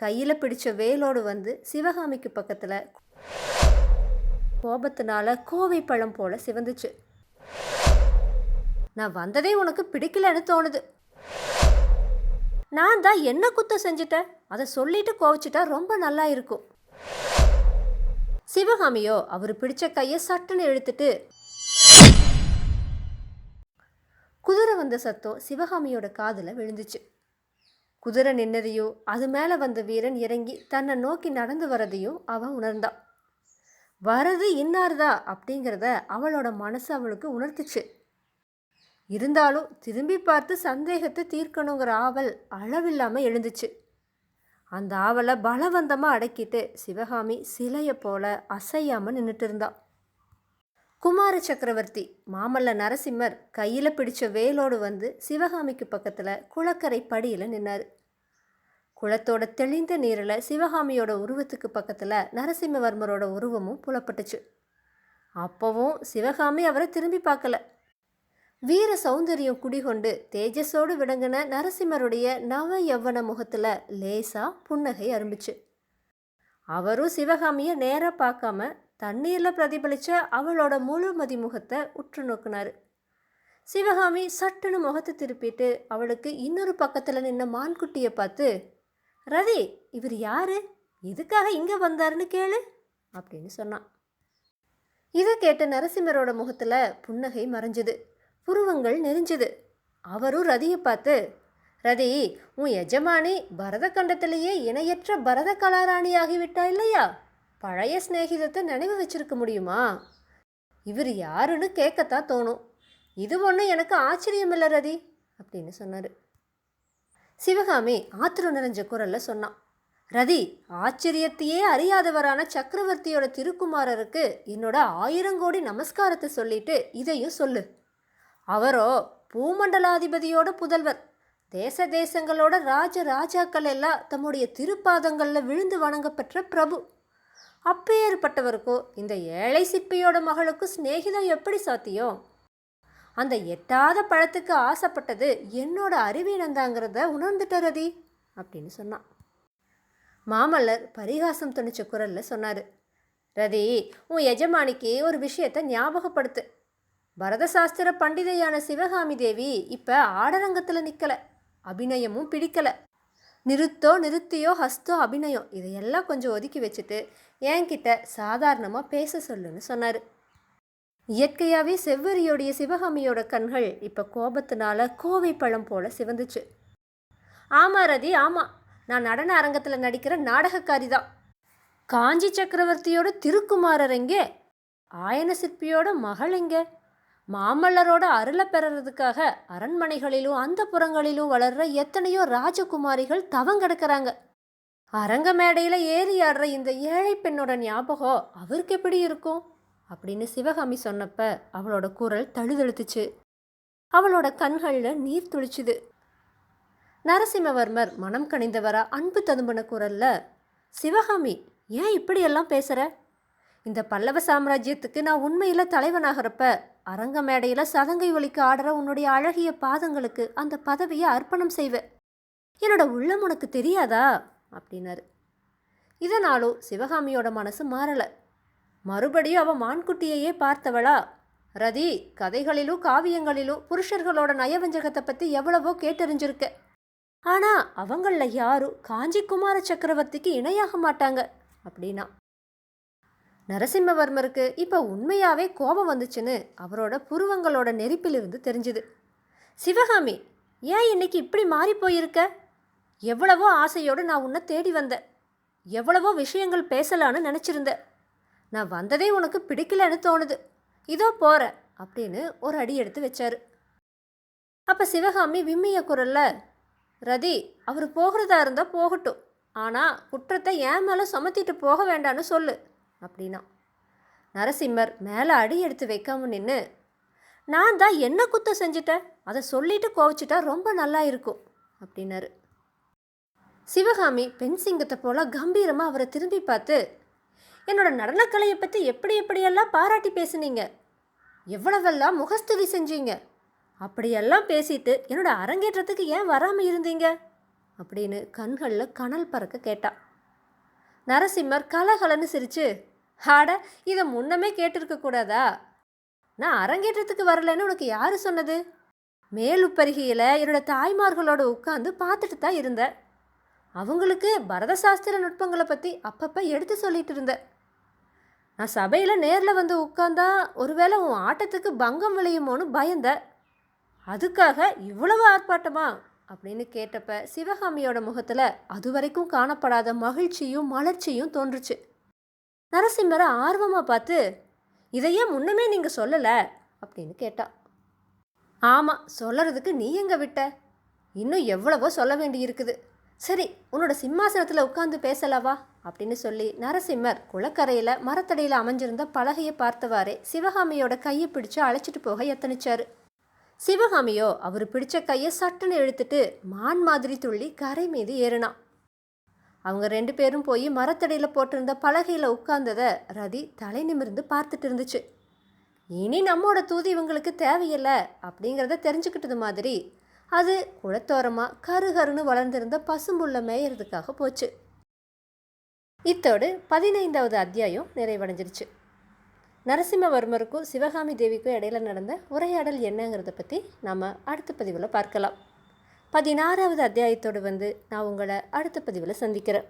கையில் பிடிச்ச வேலோடு வந்து சிவகாமிக்கு பக்கத்தில் கோபத்தினால கோவை பழம் போல சிவந்துச்சு. நான் வந்ததே உனக்கு பிடிக்கலன்னு தோணுது. நான் தான் என்ன குத்தம் செஞ்சுட்டேன்? அதை சொல்லிட்டு கோவிச்சிட்டா ரொம்ப நல்லா இருக்கும். சிவகாமியோ அவர் பிடிச்ச கையை சட்டுன்னு இழுத்துட்டு குதிரை வந்த சத்தம் சிவகாமியோட காதில் விழுந்துச்சு. குதிரை நின்னதையும் அது மேலே வந்த வீரன் இறங்கி தன்னை நோக்கி நடந்து வரதையும் அவன் உணர்ந்தான். வரது இன்னார்தா? அப்படிங்கிறத அவளோட மனசு அவளுக்கு உணர்த்துச்சு. இருந்தாலும் திரும்பி பார்த்து சந்தேகத்தை தீர்க்கணுங்கிற ஆவல் அளவில்லாமல் எழுந்துச்சு. அந்த ஆவலை பலவந்தமாக அடக்கிட்டு சிவகாமி சிலையை போல அசையாமல் நின்றுட்டு இருந்தான் குமார சக்கரவர்த்தி மாமல்ல நரசிம்மர் கையில் பிடிச்ச வேலோடு வந்து சிவகாமிக்கு பக்கத்தில் குளக்கரை படியில் நின்னார். குளத்தோட தெளிந்த நீரில் சிவகாமியோட உருவத்துக்கு பக்கத்தில் நரசிம்மவர்மரோட உருவமும் புலப்பட்டுச்சு. அப்போவும் சிவகாமி அவரை திரும்பி பார்க்கல வீர சௌந்தரியம் குடிகொண்டு தேஜஸோடு விளங்கின நரசிம்மருடைய நவ யவ்வன முகத்தில் லேசாக புன்னகை அரும்பிச்சு. அவரும் சிவகாமியை நேராக பார்க்காம தண்ணீரில் பிரதிபலிச்ச அவளோட முழு முகத்தை உற்று நோக்கினார். சிவகாமி சட்டுன்னு முகத்தை திருப்பிட்டு அவளுக்கு இன்னொரு பக்கத்தில் நின்ன மான்குட்டியை பார்த்து ரதி இவர் யாரு? எதுக்காக இங்கே வந்தாருன்னு கேளு அப்படின்னு சொன்னான். இதை கேட்ட நரசிம்மரோட முகத்தில் புன்னகை மறைஞ்சுது. புருவங்கள் நெறிஞ்சுது அவரும் ரதியை பார்த்து ரதி உன் எஜமானி பரத கண்டத்திலேயே இணையற்ற பரத கலாராணி ஆகிவிட்டா இல்லையா? பழைய சிநேகிதத்தை நினைவு வச்சிருக்க முடியுமா? இவர் யாருன்னு கேட்கத்தான் தோணும். இது ஒன்றும் எனக்கு ஆச்சரியம் இல்லை ரதி அப்படின்னு சொன்னார். சிவகாமி ஆத்திரம் நிறைஞ்ச குரலில் சொன்னான். ரதி ஆச்சரியத்தையே அறியாதவரான சக்கரவர்த்தியோட திருக்குமாரருக்கு என்னோட ஆயிரங்கோடி நமஸ்காரத்தை சொல்லிட்டு இதையும் சொல்லு. அவரோ பூமண்டலாதிபதியோட புதல்வர். தேச தேசங்களோட ராஜ ராஜாக்கள் எல்லாம் தம்முடைய திருப்பாதங்களில் விழுந்து வணங்கப்பெற்ற பிரபு. அப்பேற்பட்டவருக்கோ இந்த ஏழை சிற்பியோட மகளுக்கும் சிநேகிதம் எப்படி சாத்தியம்? அந்த எட்டாத பழத்துக்கு ஆசைப்பட்டது என்னோட அறிவீனந்தாங்கிறத உணர்ந்துட்ட ரதி அப்படின்னு சொன்னான். மாமல்லர் பரிகாசம் துணிச்ச குரலில் சொன்னார் ரதி உன் எஜமானிக்கு ஒரு விஷயத்தை ஞாபகப்படுத்து. பரதசாஸ்திர பண்டிதையான சிவகாமி தேவி இப்போ ஆடரங்கத்தில் நிற்கலை அபிநயமும் பிடிக்கலை. நிறுத்தோ நிறுத்தியோ ஹஸ்தோ அபிநயம் இதையெல்லாம் கொஞ்சம் ஒதுக்கி வச்சுட்டு என்கிட்ட சாதாரணமாக பேச சொல்லுன்னு சொன்னார். இயற்கையாகவே செவ்வரியோடைய சிவகாமியோட கண்கள் இப்போ கோபத்தினால கோவை பழம் போல சிவந்துச்சு. ஆமா ரதி ஆமாம் நான் நடன அரங்கத்தில் நடிக்கிற நாடகக்காரி தான். காஞ்சி சக்கரவர்த்தியோட திருக்குமாரர் எங்கே? ஆயன சிற்பியோட மகள் எங்கே? மாமல்லரோட அருளை பெறறதுக்காக அரண்மனைகளிலும் அந்த புறங்களிலும் வளர்ற எத்தனையோ ராஜகுமாரிகள் தவங்கெடுக்கிறாங்க அரங்க மேடையில் ஏறி ஆடுற இந்த ஏழை பெண்ணோட ஞாபகம் அவருக்கு எப்படி இருக்கும்? அப்படின்னு சிவகாமி சொன்னப்ப அவளோட குரல் தழுதழுத்துச்சு. அவளோட கண்களில் நீர் துளிச்சுது. நரசிம்மவர்மர் மனம் கணிந்தவரா அன்பு ததும்பின குரல்ல சிவகாமி ஏன் இப்படியெல்லாம் பேசுகிற இந்த பல்லவ சாம்ராஜ்யத்துக்கு நான் உண்மையில் தலைவனாகிறப்ப அரங்க மேடையில் சதங்கை ஒலிக்கு ஆடுற உன்னுடைய அழகிய பாதங்களுக்கு அந்த பதவியை அர்ப்பணம் செய்வேன் என்னோட உள்ளம் உனக்கு தெரியாதா? அப்படின்னாரு. இதனாலும் சிவகாமியோட மனசு மாறலை. மறுபடியும் அவன் மான்குட்டியையே பார்த்தவளா? ரதி கதைகளிலும் காவியங்களிலும் புருஷர்களோட நயவஞ்சகத்தை பற்றி எவ்வளவோ கேட்டறிஞ்சிருக்க. ஆனால் அவங்களில் யாரும் காஞ்சி குமார சக்கரவர்த்திக்கு இணையாக மாட்டாங்க அப்படின்னா. நரசிம்மவர்மருக்கு இப்போ உண்மையாகவே கோபம் வந்துச்சுன்னு அவரோட புருவங்களோட நெருப்பிலிருந்து தெரிஞ்சுது. சிவகாமி ஏன் இன்னைக்கு இப்படி மாறி போயிருக்க? எவ்வளவோ ஆசையோடு நான் உன்னை தேடி வந்தேன். எவ்வளவோ விஷயங்கள் பேசலான்னு நினச்சிருந்தேன் நான் வந்ததே உனக்கு பிடிக்கலன்னு தோணுது. இதோ போகிறேன் அப்படின்னு ஒரு அடி எடுத்து வச்சார். அப்போ சிவகாமி விம்மிய குரல்ல ரதி அவர் போகிறதா இருந்தால் போகட்டும். ஆனால் குற்றத்தை ஏன் மேலே சுமத்திட்டு போக வேண்டான்னு சொல்லு. அப்படின்னா. நரசிம்மர் மேலே அடி எடுத்து வைக்காம நின்று நான் தான் என்ன குத்தம் செஞ்சிட்டேன் அதை சொல்லிட்டு கோவிச்சிட்டா ரொம்ப நல்லா இருக்கும் அப்படின்னாரு. சிவகாமி பெண் சிங்கத்தை போல கம்பீரமாக அவரை திரும்பி பார்த்து என்னோட நடனக்கலையை பற்றி எப்படி எப்படியெல்லாம் பாராட்டி பேசுனீங்க? எவ்வளவெல்லாம் முகஸ்துதி செஞ்சீங்க? அப்படியெல்லாம் பேசிட்டு என்னோட அரங்கேற்றத்துக்கு ஏன் வராமல் இருந்தீங்க? அப்படின்னு கண்களில் கனல் பறக்க கேட்டா. நரசிம்மர் கலகலன்னு சிரிச்சு ஆட இதை முன்னமே கேட்டிருக்க கூடாதா? நான் அரங்கேற்றத்துக்கு வரலைன்னு உனக்கு யார் சொன்னது? மேலுப்பருகியில் என்னோட தாய்மார்களோட உட்காந்து பார்த்துட்டு தான் இருந்தேன் அவங்களுக்கு பரத சாஸ்திர நுட்பங்களை பற்றி அப்பப்போ எடுத்து சொல்லிட்டு இருந்தேன் நான் சபையில் நேரில் வந்து உட்காந்தா ஒருவேளை உன் ஆட்டத்துக்கு பங்கம் விளையுமோன்னு பயந்தேன் அதுக்காக இவ்வளவு ஆர்ப்பாட்டமா? அப்படின்னு கேட்டப்ப சிவகாமியோட முகத்தில் அதுவரைக்கும் காணப்படாத மகிழ்ச்சியும் மலர்ச்சியும் தோன்றுச்சு. நரசிம்மரை ஆர்வமாக பார்த்து இதையே முன்னமே நீங்கள் சொல்லலை? அப்படின்னு கேட்டா. ஆமாம் சொல்லறதுக்கு நீ எங்கே விட்ட? இன்னும் எவ்வளவோ சொல்ல வேண்டி இருக்குது சரி உன்னோட சிம்மாசனத்தில் உட்காந்து பேசலவா அப்படின்னு சொல்லி நரசிம்மர் குளக்கரையில் மரத்தடியில் அமைஞ்சிருந்த பலகையை பார்த்தவாறே சிவகாமியோட கையை பிடிச்சு அழைச்சிட்டு போக எத்தனிச்சாரு. சிவகாமியோ அவர் பிடிச்ச கையை சட்டுன்னு இழுத்துட்டு மான் மாதிரி துள்ளி கரை மீது ஏறினான். அவங்க ரெண்டு பேரும் போய் மரத்தடியில் போட்டிருந்த பலகையில் உட்கார்ந்ததை ரதி தலை நிமிர்ந்து பார்த்துட்டு இருந்துச்சு. இனி நம்மோட தூது இவங்களுக்கு தேவையில்லை அப்படிங்கிறத தெரிஞ்சுக்கிட்டது மாதிரி அது குளத்தோரமாக கருகருன்னு வளர்ந்திருந்த பசும்புள்ள மேயறதுக்காக போச்சு. இத்தோடு பதினைந்தாவது அத்தியாயம் நிறைவடைஞ்சிருச்சு. நரசிம்மவர்மருக்கும் சிவகாமி தேவிக்கும் இடையில நடந்த உரையாடல் என்னங்கிறத பற்றி நாம் அடுத்த பதிவில் பார்க்கலாம். பதினாறாவது அத்தியாயத்தோடு வந்து நான் உங்களை அடுத்த பதிவில் சந்திக்கிறேன்.